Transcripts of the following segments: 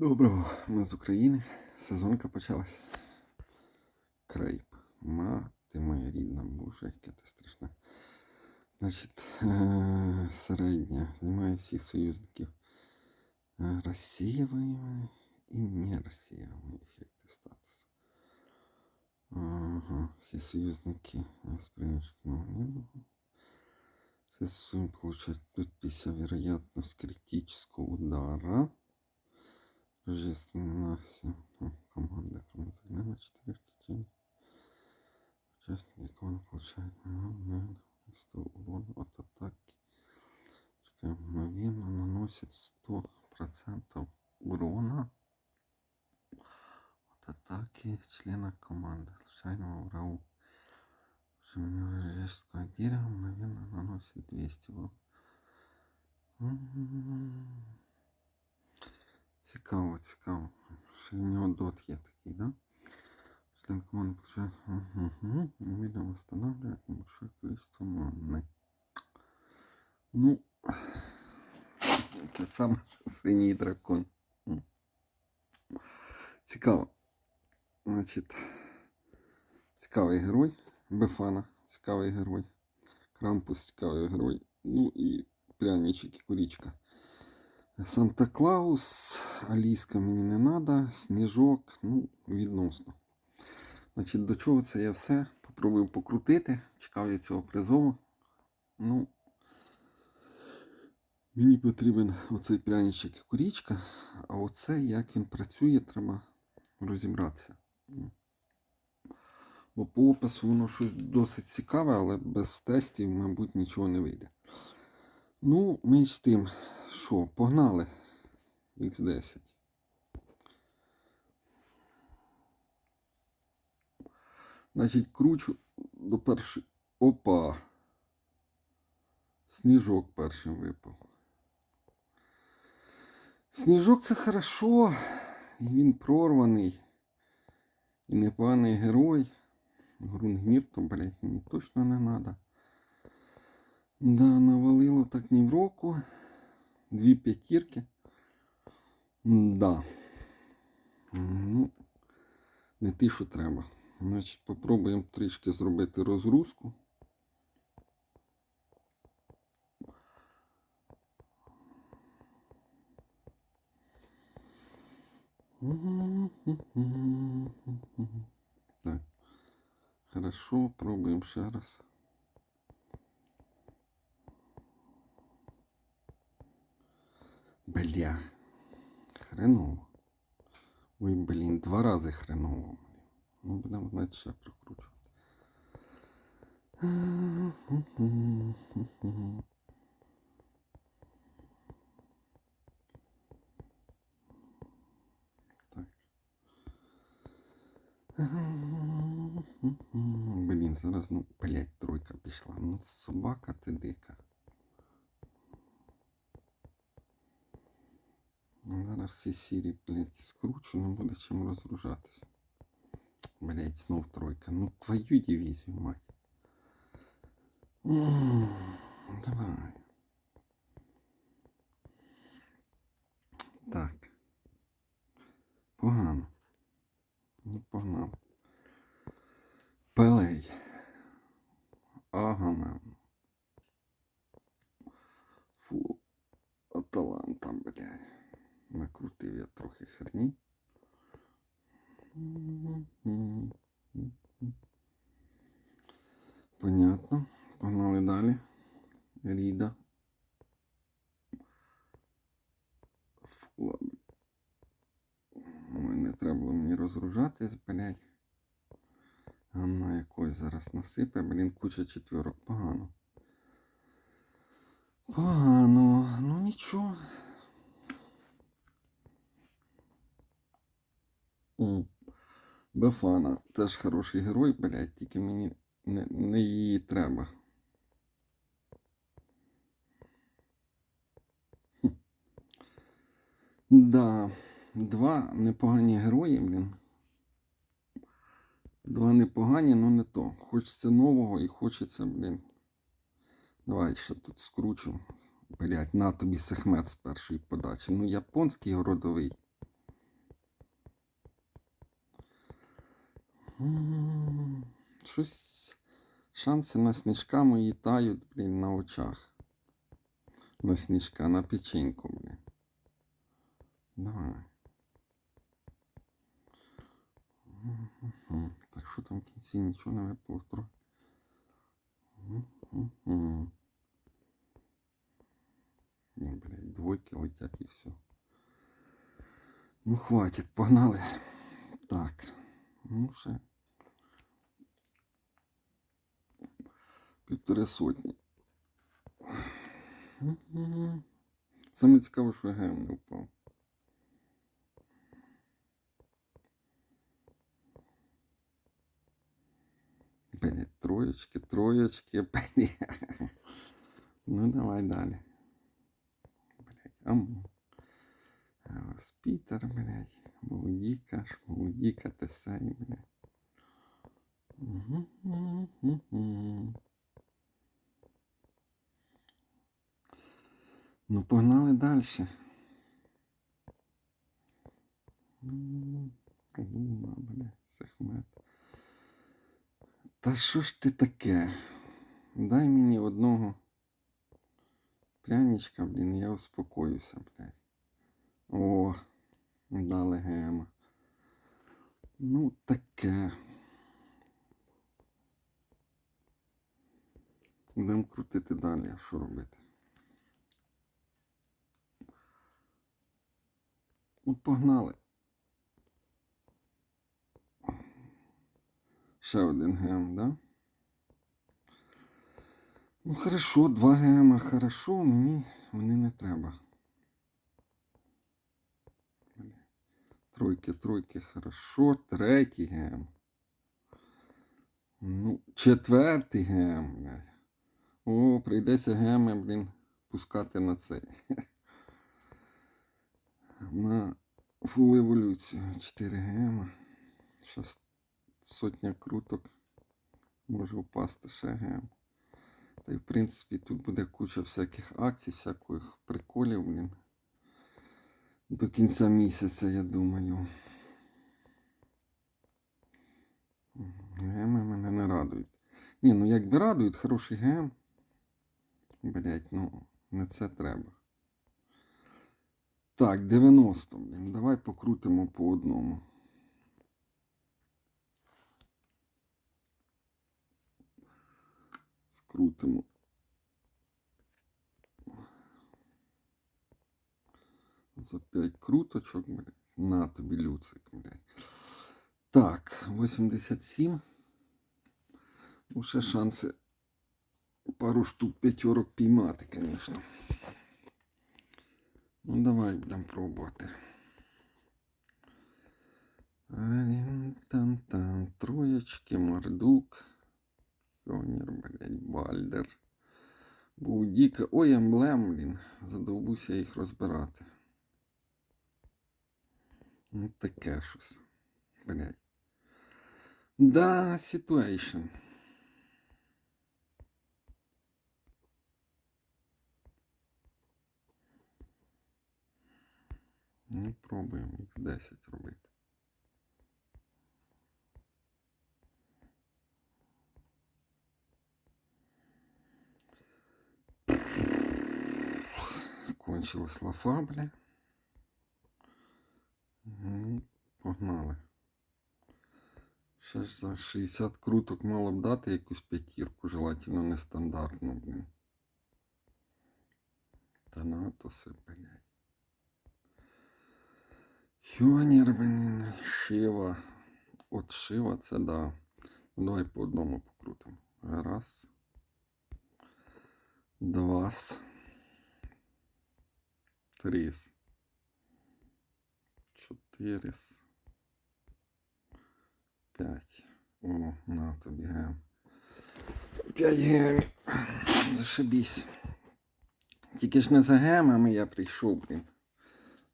Доброго, ми з України. Сезонка почалась. Крейп. Мати моя рідна, боже, яке ти страшне. Значить, е, середня. Знімаю всіх союзників. Е, воює і не воює. Ефекти статусу. Ага, всі союзники спрямованы. ССУ получает тут 50 вероятность критического удара. Торжественно все ну, команда Кромозагнана 4 в течение. Участники команды получают наверное, 100 урона от атаки. Мгновенно наносит 100% урона от атаки члена команды. Случайного врагу. Рождественского дерева мгновенно наносит 200 урона. Цікаво, цікаво. Ще в нього дот є такий, да? Член команды получает угу. немедленно восстанавливает небольшое количество маны. Ну, це саме що синій дракон. Цікаво. Значить, цікавий герой. Бефана, цікавий герой. Крампус, цікавий герой. Ну і пряничок і курічка. Санта Клаус, Аліска мені не треба, Сніжок, ну, відносно. Значить, до чого це я все? Попробую покрутити. Чекав я цього призову. Ну, мені потрібен оцей пряничок і курічка, а оце, як він працює, треба розібратися. Бо по опису воно щось досить цікаве, але без тестів, мабуть, нічого не вийде. Ну, менш з тим, що, погнали X10. Значить, кручу до першої. Опа! Сніжок першим випав. Сніжок це хорошо, і він прорваний. І непоганий герой. Грунгнір, то, блядь, мені точно не треба. Да, навалило так ні в року. Дві п'ятірки. Да. Ну, не ті, що треба. Значить, попробуємо трішки зробити розгрузку. Так. Хорошо, пробуємо ще раз. Бля. Хреново. Ой, блін, два рази хреново. Ну, будемо значить, ще прокручувати. Так. Блін, зараз, ну, блять, тройка пішла. Ну, собака ти дика. Зараз всі сірі, блядь, скручу, не буде чим розгружатися. Блядь, знов тройка. Ну твою дивізію, мать. Давай. Так. Погано. Ну, погнав. Пелей. Ага, Фу. Аталанта, блядь. Накрутив я трохи херні. Понятно. Погнали далі. Ріда. Фула. Ой, не треба було мені розгружатись, блядь. Гамна якось зараз насипе, блін, куча четверок. Погано. Погано. Ну нічого. М. Бефана теж хороший герой, блядь, тільки мені не, не її треба. Да, два непогані герої, блін. Два непогані, але не то. Хочеться нового і хочеться, блін. Давай ще тут скручу. Блять, на тобі сехмет з першої подачі. Ну, японський городовий. Щось шанси на сніжка мої тають, блін, на очах. На сніжка, на печеньку, блін. Давай. Так що там в кінці нічого не. Мгм. Ну, двойки летять і все. Ну, хватит, погнали. Так. Ну, ще. Півтори сотні. Саме цікаво, що гем не впав. Блять, троєчки, троєчки, блядь. Ну, давай далі. Блять, ам. Ось Пітер, блядь. Молодіка, блядь. Мгм, мгм, мгм. Ну, погнали далі. Та що ж ти таке? Дай мені одного пряничка, блін, я успокоюся, блядь. О, дали гема. Ну, таке. Будемо крутити далі, що робити? Ну, погнали. Ще один гем, да? Ну, хорошо, два гема, хорошо, мені вони не треба. Тройки, тройки, хорошо. Третій гем. Ну, четвертий гем, блядь. О, прийдеться геми, блін, пускати на цей. На фул еволюцію. 4 гема. Щас сотня круток. Може впасти ще гем. Та й в принципі тут буде куча всяких акцій, всяких приколів, блін. До кінця місяця, я думаю. Геми мене не радують. Ні, ну якби радують, хороший гем. Блять, ну, не це треба. Так, 90, блін. Давай покрутимо по одному. Скрутимо. За 5 круточок, блядь. На тобі люцик, блядь. Так, 87. Ну, ще шанси пару штук п'ятерок піймати, звісно. Ну, давай будемо пробувати. Алін, там там троєчки, мордук. Хьонір, блядь, Бальдер. Будіка. Ой, емблем, блін. Задовбуся їх розбирати. Ну, таке щось. Блядь. Да, situation. Ну, пробуємо X10 робити. Кончилась лафа, бля. Ну, погнали. Ще ж за 60 круток мало б дати якусь п'ятірку, желательно нестандартну, блін. Танатоси, блядь. Хьонір, блін, Шива. От Шива це да. Ну, давай по одному покрутимо. Раз. Два. Три. Чотири. П'ять. О, на тобі гем. П'ять гем. Зашибісь. Тільки ж не за гемами я прийшов, блін.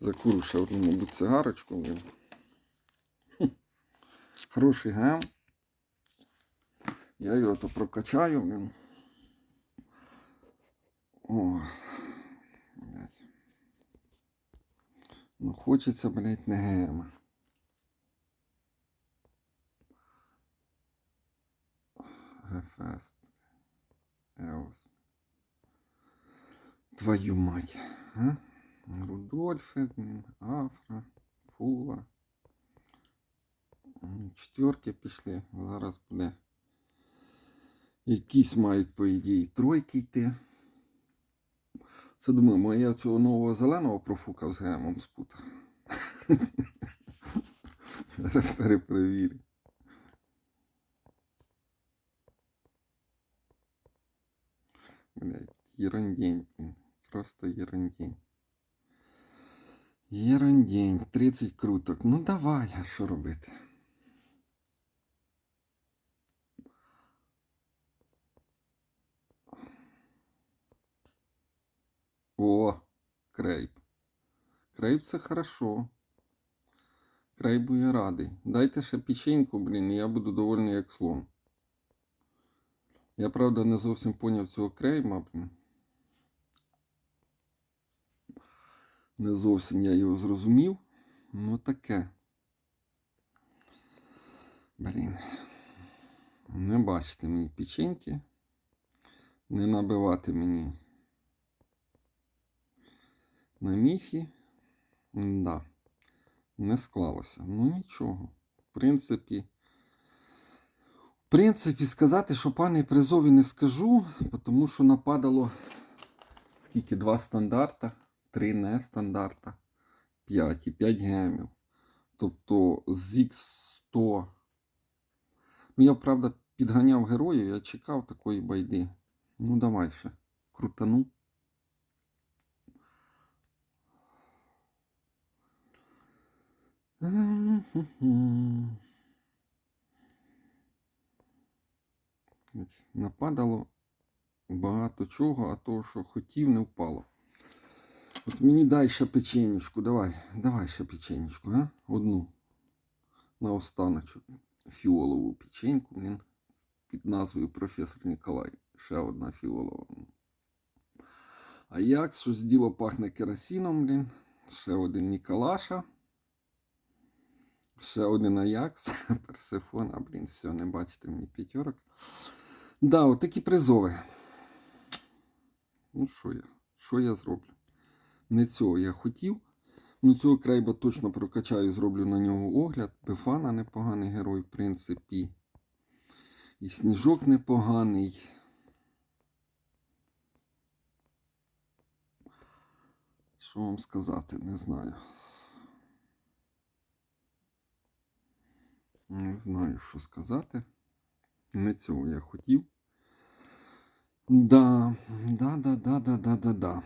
Закурю ще одну, мабуть, цигарочку, блін. Хороший гем. Я його то прокачаю, блін. О, блядь. Ну, хочеться, блядь, не гема. Гефест. Еос. Твою мать. А? Рудольфи, блін, Афра, Фула. Четверки пішли. Зараз буде. Якісь мають, по ідеї, тройки йти. Це думаю, може я цього нового зеленого профукав з гемом. Зараз Перепровірю. Блять, ерундень. Просто ерундень. Ерундень. 30 круток. Ну давай, а що робити? О, крейп. Крейп це хорошо. Крейбу я радий. Дайте ще печеньку, блін, і я буду довольний як слон. Я правда не зовсім поняв цього крейма, блін. Не зовсім я його зрозумів. Ну таке. Блін. Не бачите мені печеньки. Не набивати мені на міфі. Да. Не склалося. Ну нічого. В принципі. В принципі, сказати, що пане призові не скажу, тому що нападало скільки два стандарта, три не стандарта, 5 і 5 гемів. Тобто з X100. Ну, я, правда, підганяв героїв, я чекав такої байди. Ну, давай ще. Крутану. Нападало багато чого, а того, що хотів, не впало. От мені дай ще печенечку, давай, давай ще печенечку, а? Одну. На останочок. Фіолову печеньку, блін. Під назвою професор Ніколай. Ще одна фіолова. А як щось діло пахне керосином, блін. Ще один Ніколаша. Ще один Аякс, Персифона, блін, все, не бачите мені п'ятерок. Да, от такі призови. Ну, що я? Що я зроблю? Не цього я хотів. Ну, цього крейба точно прокачаю, зроблю на нього огляд. Бефана непоганий герой, в принципі. І сніжок непоганий. Що вам сказати, не знаю. Не знаю, що сказати. Не цього я хотів. Да, да, да, да, да, да, да, да.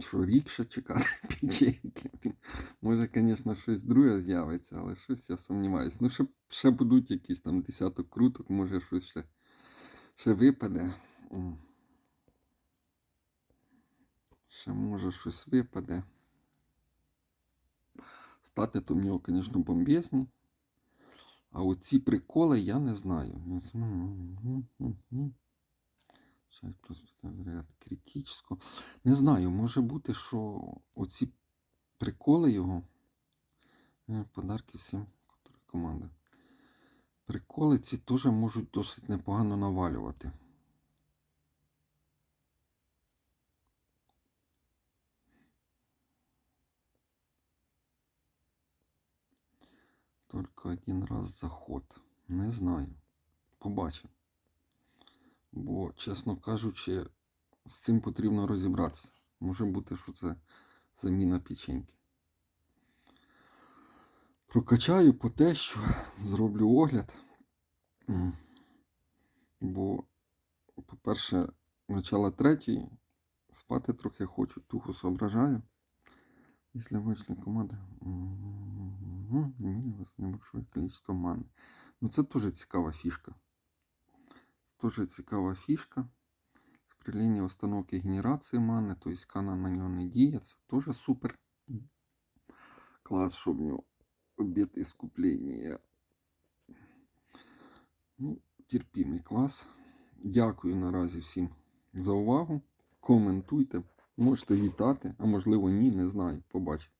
Що рік ще чекати печеньки. Може, звісно, щось друге з'явиться, але щось я сумніваюся. Ну, ще, ще будуть якісь там десяток круток, може щось ще, ще випаде. Ще може щось випаде. Стати то в нього, звісно, бомбезні. А оці приколи я не знаю. Плюс. Не знаю, може бути, що оці приколи його. Е, Подарки всім команди. Приколи ці теж можуть досить непогано навалювати. Только один раз заход. Не знаю. Побачимо. Бо, чесно кажучи, з цим потрібно розібратися. Може бути, що це заміна печеньки. Прокачаю по те, що зроблю огляд. Бо, по-перше, начало третьої, спати трохи хочу, туху соображаю. Если вышли команди, имели у вас небольшое количество мани. Ну, це теж цікава фішка. Це теж цікава фішка. Сприління установки генерації мани, то есть кана на нього не діє. Це теж супер. Клас, щоб в нього обід іскуплення. Ну, терпімий клас. Дякую наразі всім за увагу. Коментуйте. Можете вітати, а можливо ні, не знаю. Побачимо.